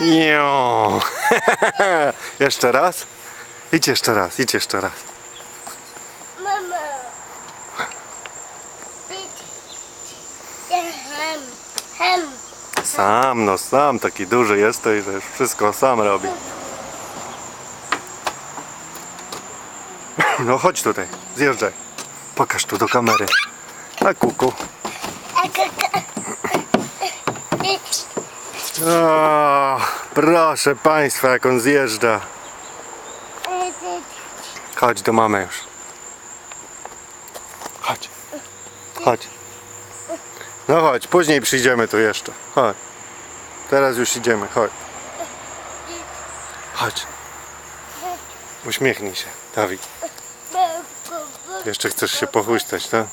Jo. jeszcze raz. Idź jeszcze raz, idź jeszcze raz. Mama. Sam, no sam, taki duży jesteś, że już wszystko sam robi. No chodź tutaj, zjeżdżaj. Pokaż tu do kamery. Na kuku. O, proszę Państwa, jak on zjeżdża. Chodź do mamy już. Chodź. Chodź. No chodź, później przyjdziemy tu jeszcze. Chodź. Teraz już idziemy, chodź. Chodź. Uśmiechnij się, Dawid. Jeszcze chcesz się pochuśtać, tak?